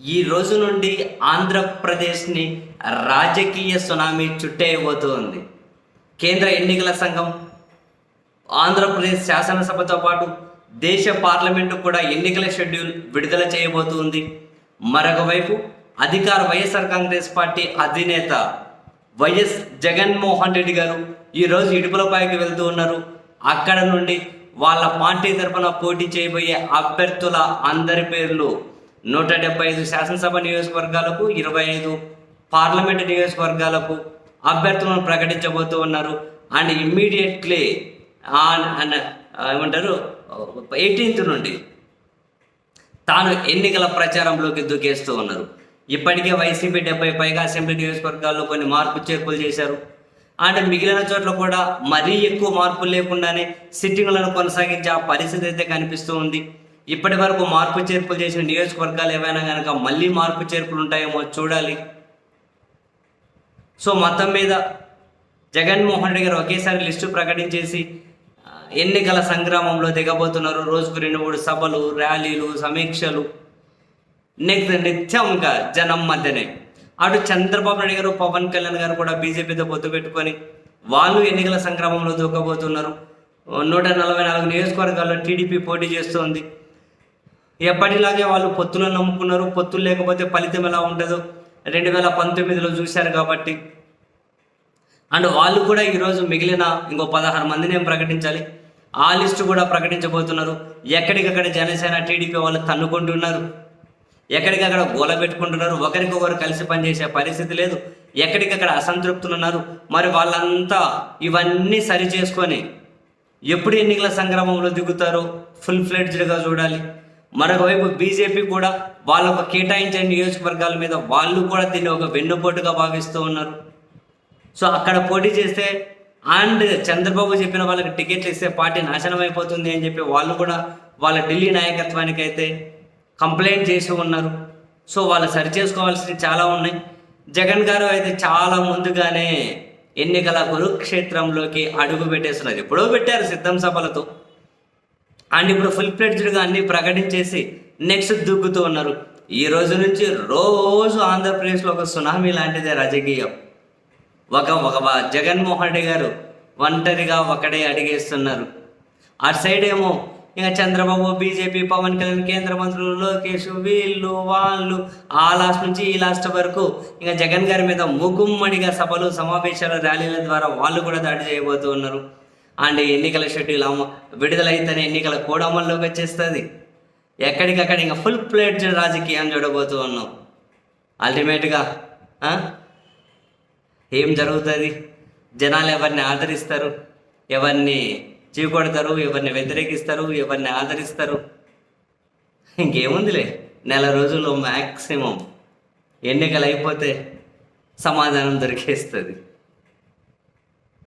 ఈ రోజు నుండి ఆంధ్రప్రదేశ్ని రాజకీయ సునామీ చుట్టేయబోతోంది కేంద్ర ఎన్నికల సంఘం ఆంధ్రప్రదేశ్ శాసనసభతో పాటు దేశ పార్లమెంటు కూడా ఎన్నికల షెడ్యూల్ విడుదల చేయబోతుంది. మరొక వైపు అధికార వైఎస్ఆర్ కాంగ్రెస్ పార్టీ అధినేత వైఎస్ జగన్మోహన్ రెడ్డి గారు ఈరోజు ఇడుపులపాయకి వెళ్తూ ఉన్నారు. అక్కడ నుండి వాళ్ళ పార్టీ తరఫున పోటీ చేయబోయే అభ్యర్థుల అందరి పేర్లు నూట డెబ్బై ఐదు శాసనసభ నియోజకవర్గాలకు ఇరవై ఐదు పార్లమెంట్ నియోజకవర్గాలకు అభ్యర్థులను ప్రకటించబోతూ ఉన్నారు. అండ్ ఇమ్మీడియట్లీ ఏమంటారు ఎయిటీన్త్ నుండి తాను ఎన్నికల ప్రచారంలోకి దూకేస్తూ ఉన్నారు. ఇప్పటికే వైసీపీ డెబ్బై పైగా అసెంబ్లీ నియోజకవర్గాల్లో కొన్ని మార్పు చేర్పులు చేశారు. అంటే మిగిలిన చోట్ల కూడా మరీ ఎక్కువ మార్పులు లేకుండానే సిట్టింగ్లను కొనసాగించే ఆ పరిస్థితి అయితే కనిపిస్తూ ఉంది. ఇప్పటి వరకు మార్పు చేర్పులు చేసిన నియోజకవర్గాలు ఏవైనా కనుక మళ్ళీ మార్పు చేర్పులు ఉంటాయేమో చూడాలి. సో మొత్తం మీద జగన్మోహన్ రెడ్డి గారు ఒకేసారి లిస్టు ప్రకటించేసి ఎన్నికల సంగ్రామంలో దిగబోతున్నారు. రోజుకు రెండు మూడు సభలు ర్యాలీలు సమీక్షలు. నెక్స్ట్ నిత్యం ఇంకా జనం మధ్యనే. అటు చంద్రబాబు నాయుడు గారు పవన్ కళ్యాణ్ గారు కూడా బీజేపీతో పొత్తు పెట్టుకొని వాళ్ళు ఎన్నికల సంగ్రామంలో దూకబోతున్నారు. నూట నలభై నాలుగు నియోజకవర్గాల్లో టీడీపీ పోటీ చేస్తోంది. ఎప్పటిలాగే వాళ్ళు పొత్తులను నమ్ముకున్నారు. పొత్తులు లేకపోతే ఫలితం ఎలా ఉండదు? రెండు వేల పంతొమ్మిదిలో చూశారు కాబట్టి. అండ్ వాళ్ళు కూడా ఈరోజు మిగిలిన ఇంకో పదహారు మందిని ఏం ప్రకటించాలి? ఆ లిస్టు కూడా ప్రకటించబోతున్నారు. ఎక్కడికక్కడ జనసేన టీడీపీ వాళ్ళు తన్నుకుంటున్నారు ఎక్కడికక్కడ గోల పెట్టుకుంటున్నారు. ఒకరికొకరు కలిసి పనిచేసే పరిస్థితి లేదు. ఎక్కడికక్కడ అసంతృప్తులు ఉన్నారు. మరి వాళ్ళంతా ఇవన్నీ సరి చేసుకొని ఎప్పుడు ఎన్నికల సంగ్రామంలో దిగుతారో ఫుల్ ఫ్లెడ్జ్డ్గా చూడాలి. మరొకవైపు బీజేపీ కూడా వాళ్ళకు కేటాయించే నియోజకవర్గాల మీద వాళ్ళు కూడా దీన్ని ఒక వెన్నుపోటుగా భావిస్తూ ఉన్నారు. సో అక్కడ పోటీ చేస్తే అండ్ చంద్రబాబు చెప్పిన వాళ్ళకి టికెట్లు ఇస్తే పార్టీ నాశనం అయిపోతుంది అని చెప్పి వాళ్ళు కూడా వాళ్ళ ఢిల్లీ నాయకత్వానికి అయితే కంప్లైంట్ చేసి ఉన్నారు. సో వాళ్ళు సరి చేసుకోవాల్సినవి చాలా ఉన్నాయి. జగన్ గారు అయితే చాలా ముందుగానే ఎన్నికల కురుక్షేత్రంలోకి అడుగు పెట్టేస్తున్నారు. ఎప్పుడో పెట్టారు సిద్ధం సభలతో. అండ్ ఇప్పుడు ఫుల్ ఫ్లెడ్జ్డ్గా అన్ని ప్రకటించేసి నెక్స్ట్ దూకుతూ ఉన్నారు. ఈ రోజు నుంచి రోజు ఆంధ్రప్రదేశ్లో ఒక సునామీ లాంటిదే రాజకీయం. ఒక ఒక జగన్మోహన్ రెడ్డి గారు ఒంటరిగా ఒకడే అడిగేస్తున్నారు. అటు సైడ్ ఏమో ఇంకా చంద్రబాబు బీజేపీ పవన్ కళ్యాణ్ కేంద్ర మంత్రులు లోకేష్ వీళ్ళు వాళ్ళు ఆ లాస్ట్ నుంచి ఈ లాస్ట్ వరకు ఇంకా జగన్ గారి మీద ముకుమ్మడిగా సభలు సమావేశాలు ర్యాలీల ద్వారా వాళ్ళు కూడా దాడి చేయబోతూ ఉన్నారు. అండ్ ఎన్నికల షెడ్యూల్ అమ్మ విడుదలైతేనే ఎన్నికల కోడ్ అమల్లోకి వచ్చేస్తుంది. ఎక్కడికక్కడ ఇంకా ఫుల్ ప్లేట్ రాజకీయం చూడబోతూ ఉన్నాం. అల్టిమేట్గా ఏం జరుగుతుంది? జనాలు ఎవరిని ఆదరిస్తారు? ఎవరిని చీకొడతారు? ఎవరిని వ్యతిరేకిస్తారు? ఎవరిని ఆదరిస్తారు? ఇంకేముందిలే. నెల రోజుల్లో మ్యాక్సిమం ఎన్నికలు అయిపోతే సమాధానం దొరికేస్తుంది.